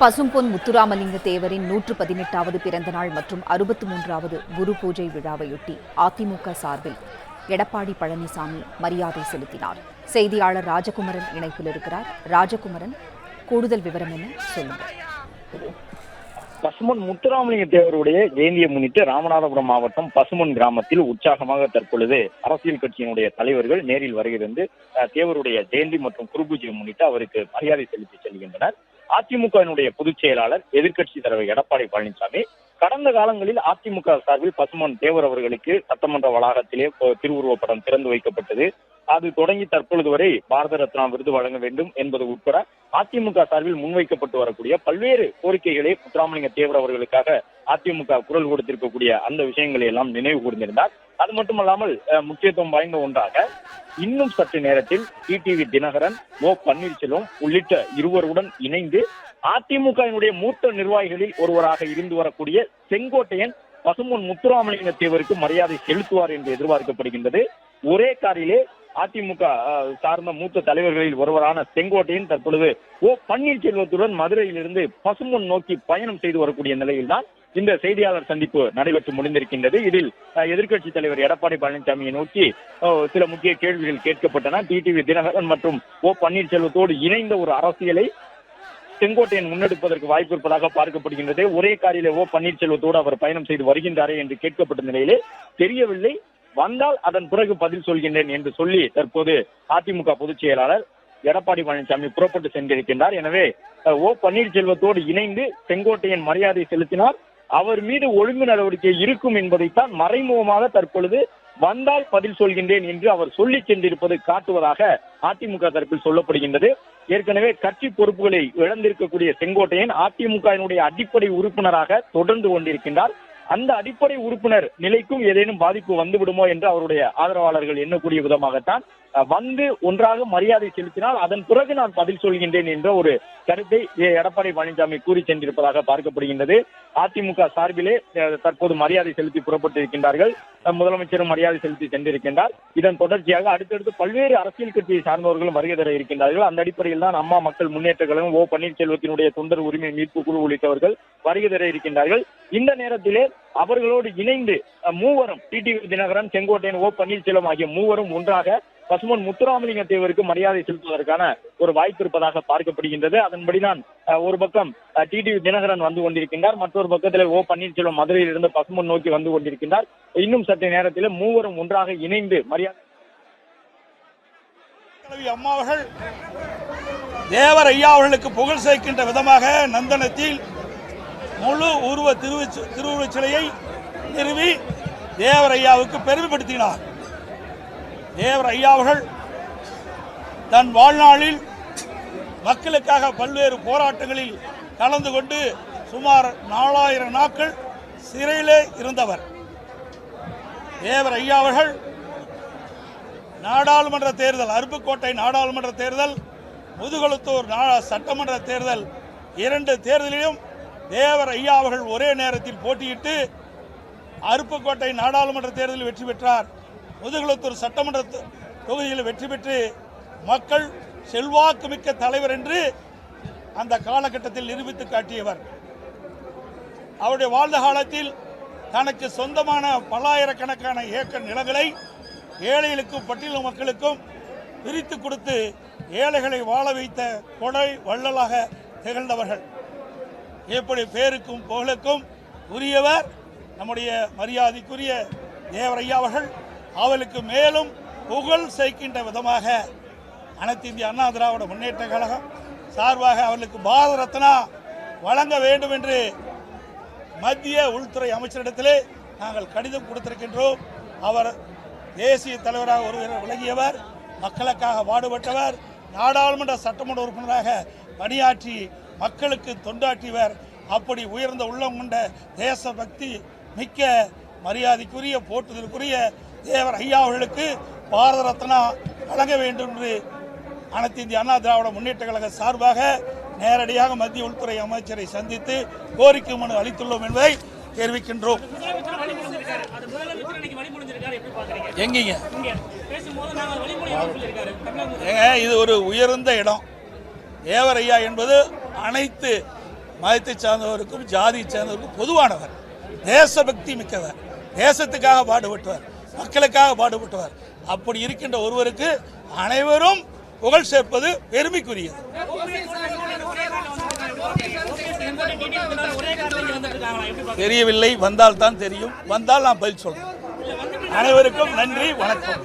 பசும்பொன் முத்துராமலிங்க தேவரின் நூற்று பதினெட்டாவது பிறந்த நாள் மற்றும் அறுபத்து மூன்றாவது குரு பூஜை விழாவையொட்டி அதிமுக சார்பில் எடப்பாடி பழனிசாமி மரியாதை செலுத்தினார். செய்தியாளர் ராஜகுமரன் இணைப்பில் இருக்கிறார். ராஜகுமரன் கூடுதல் விவரம் என்ன? சொல்லுங்கள் பசுமன் முத்துராமலிங்க தேவருடைய ஜெயந்தியை முன்னிட்டு ராமநாதபுரம் மாவட்டம் பசுமன் கிராமத்தில் உற்சாகமாக தற்பொழுது அரசியல் கட்சியினுடைய தலைவர்கள் நேரில் வருகிறது அஹ், தேவருடைய ஜெயந்தி மற்றும் குருபூஜையை முன்னிட்டு அவருக்கு மரியாதை செலுத்தி செல்கின்றனர். அதிமுகவினுடைய பொதுச் செயலாளர் எதிர்க்கட்சி தலைவர் எடப்பாடி பழனிசாமி கடந்த காலங்களில் அதிமுக சார்பில் பசுமன் தேவர் அவர்களுக்கு சட்டமன்ற வளாகத்திலே திருவுருவப்படம் திறந்து வைக்கப்பட்டது. அது தொடங்கி தற்பொழுது வரை பாரத ரத்னா விருது வழங்க வேண்டும் என்பது உட்பட அதிமுக சார்பில் முன்வைக்கப்பட்டு வரக்கூடிய பல்வேறு கோரிக்கைகளை முத்துராமலிங்க தேவர் அவர்களுக்காக அதிமுக குரல் கொடுத்திருக்கக்கூடிய அந்த விஷயங்களை எல்லாம் நினைவு கூர்ந்திருந்தார். அது மட்டுமல்லாமல் முக்கியத்துவம் வாய்ந்த ஒன்றாக இன்னும் சற்று நேரத்தில் டிடிவி தினகரன் ஓ பன்னீர்செல்வம் உள்ளிட்ட இருவருடன் இணைந்து அதிமுகவினுடைய மூத்த நிர்வாகிகளில் ஒருவராக இருந்து வரக்கூடிய செங்கோட்டையன் பசுமன் முத்துராமலிங்க தேவருக்கு மரியாதை செலுத்துவார் என்று எதிர்பார்க்கப்படுகின்றது. ஒரே காரிலே அதிமுக சார்ந்த மூத்த தலைவர்களில் ஒருவரான செங்கோட்டையன் தற்பொழுது ஓ பன்னீர்செல்வத்துடன் மதுரையிலிருந்து பசும்பொன் நோக்கி பயணம் செய்து வரக்கூடிய நிலையில்தான் இந்த செய்தியாளர் சந்திப்பு நடைபெற்று முடிந்திருக்கின்றது. இதில் எதிர்க்கட்சித் எதிர்க்கட்சி தலைவர் எடப்பாடி பழனிசாமியை நோக்கி சில முக்கிய கேள்விகள் கேட்கப்பட்டன. டிடிவி தினகரன் மற்றும் ஓ பன்னீர்செல்வத்தோடு இணைந்த ஒரு அரசியலை செங்கோட்டையன் முன்னெடுப்பதற்கு வாய்ப்பு இருப்பதாக பார்க்கப்படுகின்றது. ஒரே காரிலே ஓ பன்னீர்செல்வத்தோடு அவர் பயணம் செய்து வருகின்றாரே என்று கேட்கப்பட்ட நிலையிலே தெரியவில்லை. வந்தால் அதன் பிறகு பதில் சொல்கின்றேன் என்று சொல்லி தற்போது அதிமுக பொதுச் செயலாளர் எடப்பாடி பழனிசாமி புறப்பட்டு சென்றிருக்கின்றார். எனவே ஓ பன்னீர்செல்வத்தோடு இணைந்து செங்கோட்டையன் மரியாதை செலுத்தினார். அவர் மீது ஒழுங்கு நடவடிக்கை இருக்கும் என்பதைத்தான் மறைமுகமாக தற்பொழுது வந்தால் பதில் சொல்கின்றேன் என்று அவர் சொல்லி சென்றிருப்பது காட்டுவதாக அதிமுக தரப்பில் சொல்லப்படுகின்றது. ஏற்கனவே கட்சி பொறுப்புகளை இழந்திருக்கக்கூடிய செங்கோட்டையன் அதிமுகவினுடைய அடிப்படை உறுப்பினராக தொடர்ந்து கொண்டிருக்கின்றார். அந்த அடிப்படை உறுப்பினர் நிலைக்கும் ஏதேனும் பாதிப்பு வந்துவிடுமோ என்று அவருடைய ஆதரவாளர்கள் எண்ணக்கூடிய விதமாகத்தான் வந்து ஒன்றாக மரியாதை செலுத்தினால் அதன் பிறகு நான் பதில் சொல்கின்றேன் என்ற ஒரு கருத்தை எடப்பாடி பழனிசாமி கூறி சென்றிருப்பதாக பார்க்கப்படுகின்றது. அதிமுக சார்பிலே தற்போது மரியாதை செலுத்தி புறப்பட்டு இருக்கின்றார்கள் முதலமைச்சரும் மரியாதை செலுத்தி சென்றிருக்கின்றார். இதன் தொடர்ச்சியாக அடுத்தடுத்து பல்வேறு அரசியல் கட்சியை சார்ந்தவர்களும் வருகை தர இருக்கின்றார்கள். அந்த அடிப்படையில் தான் அம்மா மக்கள் முன்னேற்ற கழகம் ஓ பன்னீர்செல்வத்தினுடைய தொண்டர் உரிமை மீட்பு குழு உள்ளிட்டவர்கள் வருகை தர இருக்கின்றார்கள். இந்த நேரத்திலே அவர்களோடு இணைந்து மூவரும் டிடிவி தினகரன் செங்கோட்டையன் ஓ பன்னீர்செல்வம் ஆகிய மூவரும் ஒன்றாக பசுமன் முத்துராமலிங்க தேவருக்கு மரியாதை செலுத்துவதற்கான ஒரு வாய்ப்பு இருப்பதாக பார்க்கப்படுகின்றது. அதன்படிதான் ஒரு பக்கம் டிடிவி தினகரன் வந்து கொண்டிருக்கின்றார். மற்றொரு பக்கத்தில் ஓ பன்னீர்செல்வம் மதுரையில் இருந்து பசுமன் நோக்கி வந்து கொண்டிருக்கின்றார். இன்னும் சற்று நேரத்தில் மூவரும் ஒன்றாக இணைந்து மரியாதை தலைவி அம்மா அவர்கள் தேவர் ஐயா அவர்களுக்கு புகழ் சேர்க்கின்ற விதமாக நந்தனத்தில் முழு உருவ திருவுச் திருவுருவச் சிலையை நிறுவி தேவர் ஐயாவுக்கு பெருமைப்படுத்தினார். தேவர் ஐயா அவர்கள் தன் வாழ்நாளில் மக்களுக்காக பல்வேறு போராட்டங்களில் கலந்து கொண்டு சுமார் நாலாயிரம் நாட்கள் சிறையிலே இருந்தவர். தேவர் ஐயா அவர்கள் நாடாளுமன்ற தேர்தல் அருப்புக்கோட்டை நாடாளுமன்ற தேர்தல் முதுகுளத்தூர் நா- சட்டமன்ற தேர்தல் இரண்டு தேர்தலிலும் தேவர் ஐயா அவர்கள் ஒரே நேரத்தில் போட்டியிட்டு அருப்புக்கோட்டை நாடாளுமன்ற தேர்தலில் வெற்றி பெற்றார். முதுகுளத்தூர் சட்டமன்ற தொகுதியில் வெற்றி பெற்று மக்கள் செல்வாக்குமிக்க தலைவர் என்று அந்த காலகட்டத்தில் நிரூபித்து காட்டியவர். அவருடைய வாழ்ந்த காலத்தில் தனக்கு சொந்தமான பல்லாயிரக்கணக்கான ஏக்கர் நிலங்களை ஏழைகளுக்கும் பட்டியல் மக்களுக்கும் பிரித்து கொடுத்து ஏழைகளை வாழ வைத்த கொடை வள்ளலாக திகழ்ந்தவர்கள். எப்படி பேருக்கும் புகழுக்கும் உரியவர் நம்முடைய மரியாதைக்குரிய தேவரையா அவர்கள். அவளுக்கு மேலும் புகழ் சேர்க்கின்ற விதமாக அனைத்து இந்திய அண்ணா திராவிட முன்னேற்ற கழகம் சார்பாக அவர்களுக்கு பாரத ரத்னா வழங்க வேண்டும் என்று மத்திய உள்துறை அமைச்சரிடத்திலே நாங்கள் கடிதம் கொடுத்திருக்கின்றோம். அவர் தேசிய தலைவராக ஒருவர் விளங்கியவர் மக்களுக்காக பாடுபட்டவர் நாடாளுமன்ற சட்டமன்ற உறுப்பினராக பணியாற்றி மக்களுக்கு தொண்டாற்றியவர். அப்படி உயர்ந்த உள்ளம் கொண்ட தேசபக்தி மிக்க மரியாதைக்குரிய போற்றுதலுக்குரிய தேவர் ஐயா அவர்களுக்கு பாரத ரத்னா வழங்க வேண்டும் என்று அனைத்து இந்திய அண்ணா திராவிட முன்னேற்ற கழக சார்பாக நேரடியாக மத்திய உள்துறை அமைச்சரை சந்தித்து கோரிக்கை மனு அளித்துள்ளோம் என்பதை தெரிவிக்கின்றோம். எங்கீங்க? இது ஒரு உயர்ந்த இடம். தேவரையா என்பது அனைத்து மதத்தை சார்ந்தவருக்கும் ஜாதியை சார்ந்தவருக்கும் பொதுவானவர். தேசபக்தி மிக்கவர். தேசத்துக்காக பாடுபட்டவர். மக்களுக்காக பாடுபட்டவர். அப்படி இருக்கின்ற ஒருவருக்கு அனைவரும் புகழ் சேர்ப்பது பெருமைக்குரியது. தெரியவில்லை வந்தால் தான் தெரியும். வந்தால் நான் பதில் சொல்றேன். அனைவருக்கும் நன்றி வணக்கம்.